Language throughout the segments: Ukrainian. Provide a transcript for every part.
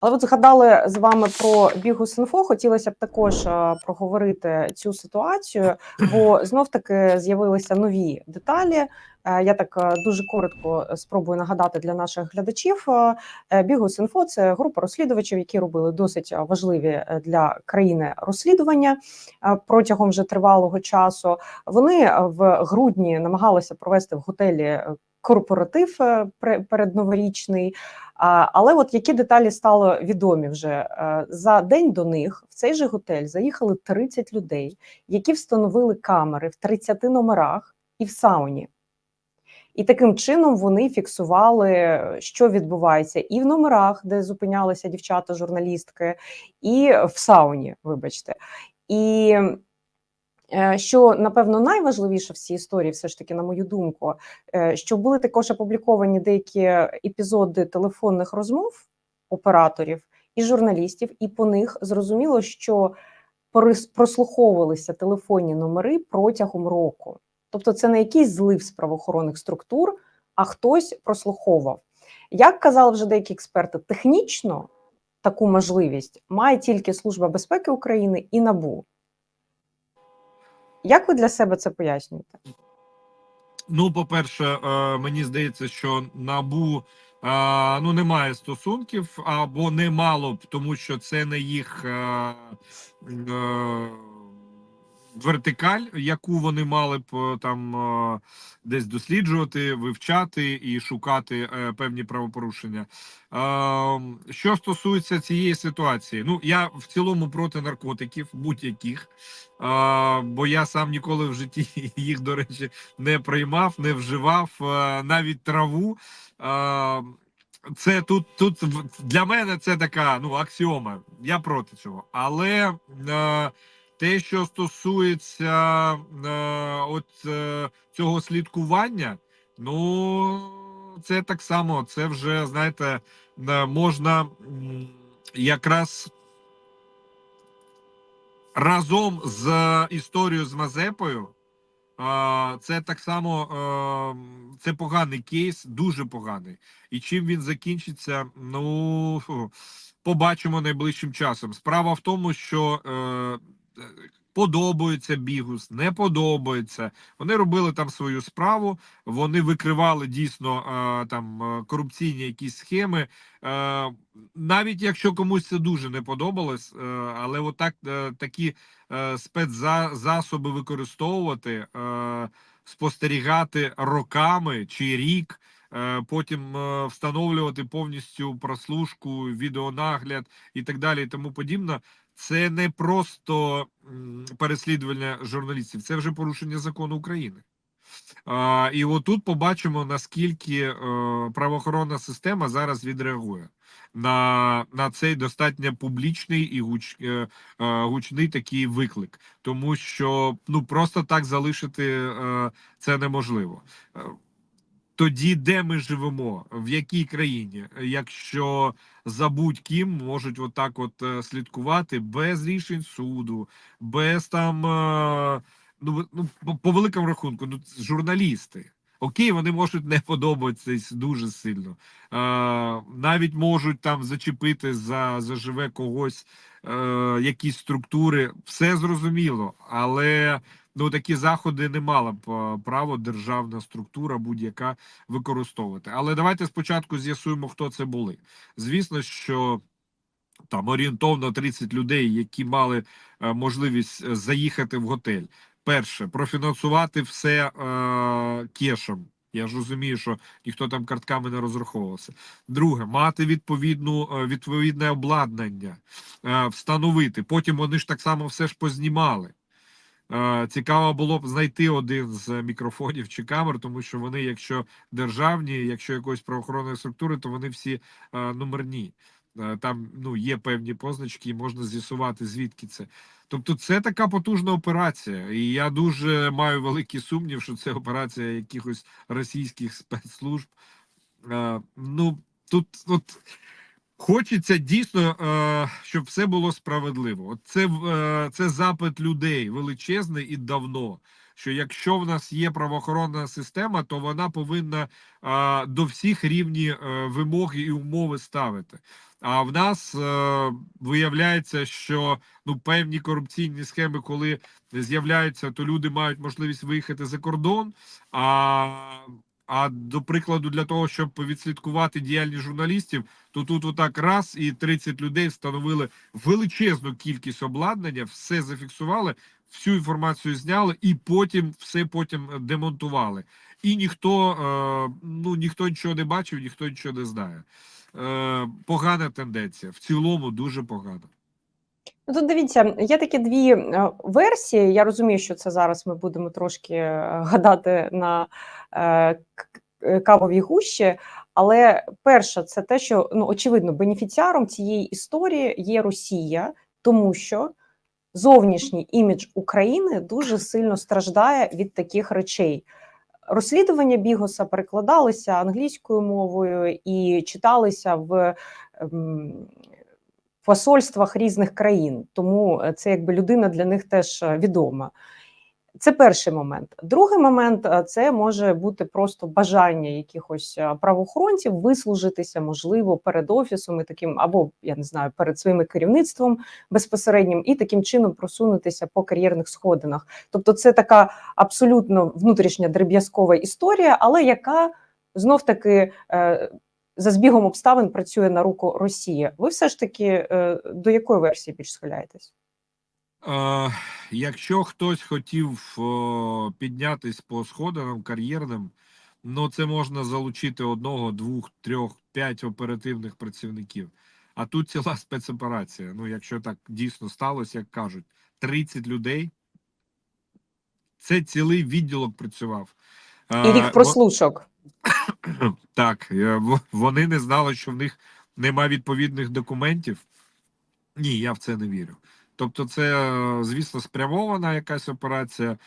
Але от згадали з вами про Бігус.Інфо, Хотілося б також е, проговорити цю ситуацію, бо знов таки з'явилися нові деталі. Е, Я так е, дуже коротко спробую нагадати для наших глядачів. Е, Бігус.Інфо – це група розслідувачів, які робили досить важливі для країни розслідування протягом вже тривалого часу. Вони в грудні намагалися провести в готелі корпоратив е, передноворічний. Але от які деталі стало відомі вже Е, за день до них в цей же готель заїхали 30 людей, які встановили камери в 30 номерах і в сауні. І таким чином вони фіксували, що відбувається і в номерах, де зупинялися дівчата, журналістки, і в сауні, вибачте. І що напевно найважливіше в цій історії, все ж таки, на мою думку, е, що були також опубліковані деякі епізоди телефонних розмов операторів і журналістів, і по них зрозуміло, що прослуховувалися телефонні номери протягом року. Тобто, це не якийсь злив з правоохоронних структур, а хтось прослуховував. Як казали вже деякі експерти, технічно таку можливість має тільки Служба безпеки України і НАБУ. Як ви для себе це пояснюєте? Ну, по-перше, е, мені здається, що набу е, ну немає стосунків або не мало б, тому що це не їх е, вертикаль, яку вони мали б е, там е, десь досліджувати, вивчати і шукати е, певні правопорушення. Е, що стосується цієї ситуації, ну я в цілому проти наркотиків будь-яких. Бо я сам ніколи в житті їх, до речі, не приймав, не вживав навіть траву. Е, Це тут, тут для мене це така ну аксіома. Я проти цього. Але те, що стосується е, от е, цього слідкування, ну це так само. Це вже знаєте, е, можна якраз разом з історією з Мазепою. Це так само е, це поганий кейс, дуже поганий. І чим він закінчиться, ну побачимо найближчим часом. Справа в тому, що е, подобається бігус, не подобається. Вони робили там свою справу, вони викривали дійсно е, там е, корупційні якісь схеми. Е, навіть якщо комусь це дуже не подобалось, але отак такі спецзасоби використовувати, спостерігати роками чи рік. Потім встановлювати повністю прослушку, відеонагляд і так далі, і тому подібне. Це не просто переслідування журналістів, це вже порушення закону України. А, і отут побачимо, наскільки е, правоохоронна система зараз відреагує на, на цей достатньо публічний і гуч, е, е, гучний такий виклик, тому що ну просто так залишити це неможливо. Тоді де ми живемо, в якій країні, якщо за будь-ким можуть отак от е, слідкувати без рішень суду, без там е, ну, ну по, великому рахунку, ну журналісти. Окей, вони можуть не подобатися дуже сильно. Е, навіть можуть там зачепити за заживе когось е, якісь структури. Все зрозуміло, але ну такі заходи не мала б е, право державна структура будь-яка використовувати. Але давайте спочатку з'ясуємо, хто це були. Звісно, що там орієнтовно 30 людей, які мали е, можливість е, заїхати в готель. Перше, профінансувати все е, кешем. Я ж розумію, що ніхто там картками не розраховувався. Друге, мати відповідну відповідне обладнання, е, встановити. Потім вони ж так само все ж познімали. Е, Цікаво було б знайти один з мікрофонів чи камер, тому що вони, якщо державні, якщо якоїсь правоохоронної структури, то вони всі е, номерні. Е, Там ну є певні позначки, і можна з'ясувати звідки це. Тобто, це така потужна операція, і я дуже маю великий сумнів, що це операція якихось російських спецслужб. Ну тут от хочеться дійсно, е, щоб все було справедливо. От це, е, це запит людей величезний і давно. що якщо в нас є правоохоронна система, то вона повинна до всіх рівні е, вимоги і умови ставити. А в нас виявляється, що ну певні корупційні схеми, коли з'являються, то люди мають можливість виїхати за кордон. А, а до прикладу, для того, щоб відслідкувати діяльність журналістів, то тут отак раз і 30 людей встановили величезну кількість обладнання, все зафіксували, всю інформацію зняли, і потім все потім демонтували. І ніхто е, ну ніхто нічого не бачив, ніхто нічого не знає. Е, погана тенденція. В цілому дуже погана. Ну, тут дивіться, є такі дві е, версії. Я розумію, що це зараз ми будемо трошки е, гадати на е, к- к- кавовій гущі. Але перше, це те, що ну очевидно, бенефіціаром цієї історії є Росія, тому що зовнішній імідж України дуже сильно страждає від таких речей. Розслідування Бігоса перекладалися англійською мовою і читалися в ем, посольствах різних країн, тому е, це якби людина для них теж е, відома. Це перший момент. Другий момент е, це може бути просто бажання якихось правоохоронців вислужитися, можливо, перед офісом і таким, або я не знаю, перед своїм керівництвом безпосереднім, і таким чином просунутися по кар'єрних сходинах. Тобто, це така абсолютно внутрішня дріб'язкова історія, але яка знов таки. За збігом обставин працює на руку Росії. Ви все ж таки е, до якої версії більш схиляєтесь? Якщо хтось хотів піднятись по сходинам кар'єрним, ну це можна залучити одного, двох, трьох, п'ять оперативних працівників. А тут ціла спецоперація. Ну, якщо так дійсно сталося, як кажуть, 30 людей. Це цілий відділок працював. І рік прослушок. Так, е, вони не знали, що в них нема відповідних документів. Ні, я в це не вірю. Тобто, це, е, звісно, спрямована якась операція.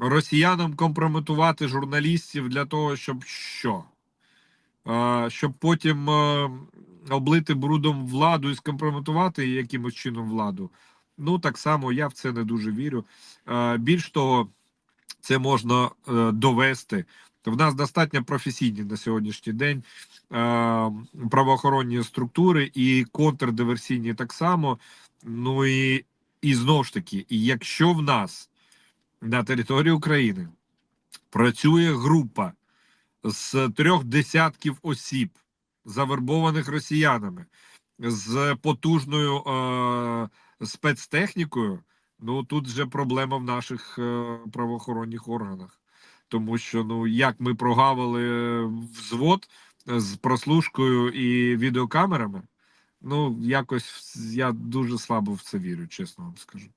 Росіянам компрометувати журналістів для того, щоб що? Е, Щоб потім облити брудом владу і скомпрометувати якимось чином владу. Ну, так само я в це не дуже вірю. Більш того, це можна довести. В нас достатньо професійні на сьогоднішній день е, правоохоронні структури і контрдиверсійні так само. Ну і, і знову ж таки, якщо в нас на території України працює група з трьох десятків осіб, завербованих росіянами, з потужною е, спецтехнікою, ну тут вже проблема в наших е, правоохоронних органах. Тому що ну як ми прогавили взвод з прослушкою і відеокамерами, ну якось я дуже слабо в це вірю, чесно вам скажу.